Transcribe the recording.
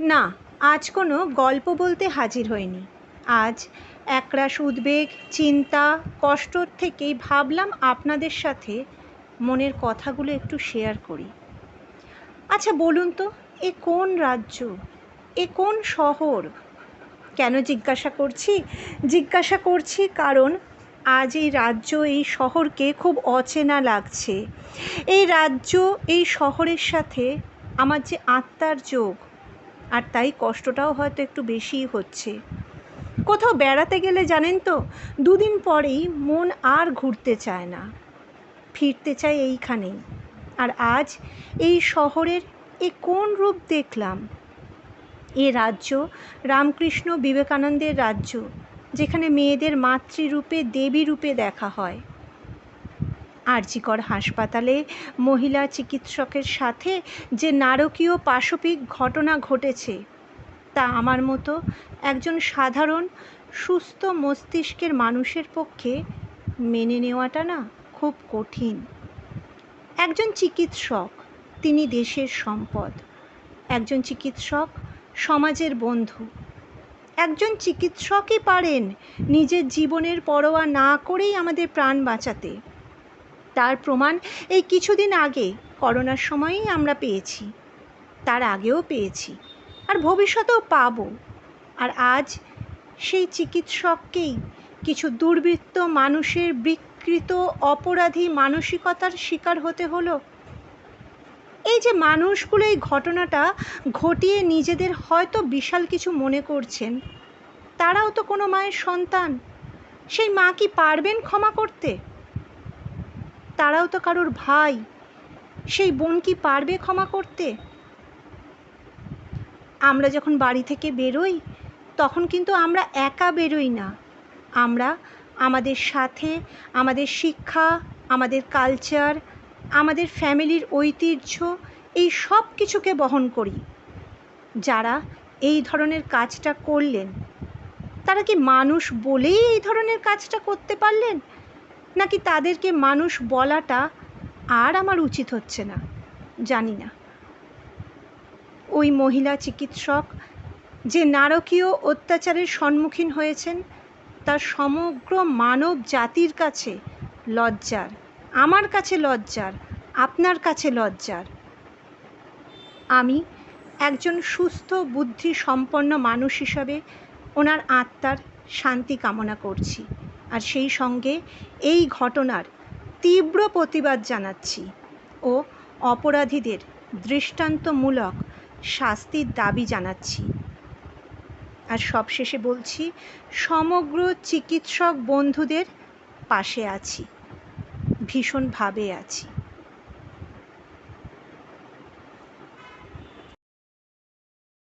না, আজ কোনো গল্প বলতে হাজির হইনি। আজ একরাশ উদ্বেগ, চিন্তা কষ্টর থেকেই ভাবলাম আপনাদের সাথে মনের কথাগুলো একটু শেয়ার করি। আচ্ছা বলুন তো, এ কোন রাজ্য, এ কোন শহর? কেন জিজ্ঞাসা করছি? জিজ্ঞাসা করছি কারণ আজ এই রাজ্য, এই শহরকে খুব অচেনা লাগছে। এই রাজ্য, এই শহরের সাথে আমার যে আত্মার যোগ আর তাই কষ্টটাও হয়তো একটু বেশিই হচ্ছে। কোথাও বেড়াতে গেলে জানেন তো, দুদিন পরেই মন আর ঘুরতে চায় না। ফিরতে চাই এইখানেই। আর আজ এই শহরের এ কোন রূপ দেখলাম? এ রাজ্য রামকৃষ্ণ বিবেকানন্দের রাজ্য, যেখানে মেয়েদের মাতৃরূপে দেবী রূপে দেখা হয়। আরজিকর হাসপাতালে মহিলা চিকিৎসকের সাথে যে নারকীয় পাশবিক ঘটনা ঘটেছে, তা আমার মতো একজন সাধারণ, সুস্থ মস্তিষ্কের মানুষের পক্ষে মেনে নেওয়াটা না খুব কঠিন। একজন চিকিৎসক, তিনি দেশের সম্পদ। একজন চিকিৎসক, সমাজের বন্ধু। একজন চিকিৎসকই পারেন নিজের জীবনের পরোয়া না করেই আমাদের প্রাণ বাঁচাতে। তার প্রমাণ এই কিছুদিন আগে করোনার সময়ই আমরা পেয়েছি। তার আগেও পেয়েছি। আর ভবিষ্যতেও পাব। আর আজ সেই চিকিৎসককেই কিছু দুর্বৃত্ত মানুষের বিকৃত অপরাধী মানসিকতার শিকার হতে হলো। এই যে মানুষগুলো এই ঘটনাটা ঘটিয়ে নিজেদের হয়তো বিশাল কিছু মনে করছেন, তারাও তো কোনো মায়ের সন্তান। সেই মা কি পারবেন ক্ষমা করতে? তারাও তো কারোর ভাই। সেই বোন কি পারবে ক্ষমা করতে? আমরা যখন বাড়ি থেকে বেরোই, তখন কিন্তু আমরা একা বেরোই না। আমরা আমাদের সাথে, আমাদের শিক্ষা, আমাদের কালচার, আমাদের ফ্যামিলির ঐতিহ্য, এই সব কিছুকে বহন করি। যারা এই ধরনের কাজটা করলেন, তারা কি মানুষ বলেই এই ধরনের কাজটা করতে পারলেন? নাকি তাদেরকে মানুষ বলাটা আর আমার উচিত হচ্ছে না? জানি না। ওই মহিলা চিকিৎসক যে নারকীয় অত্যাচারের সম্মুখীন হয়েছেন, তার সমগ্র মানব জাতির কাছে লজ্জার, আমার কাছে লজ্জার, আপনার কাছে লজ্জার। আমি একজন সুস্থ বুদ্ধি সম্পন্ন মানুষ হিসাবে ওনার আত্মার শান্তি কামনা করছি। আর সেই সঙ্গে এই ঘটনার তীব্র প্রতিবাদ জানাচ্ছি ও অপরাধীদের দৃষ্টান্তমূলক শাস্তির দাবি জানাচ্ছি। আর সবশেষে বলছি, সমগ্র চিকিৎসক বন্ধুদের পাশে আছি, ভীষণভাবে আছি।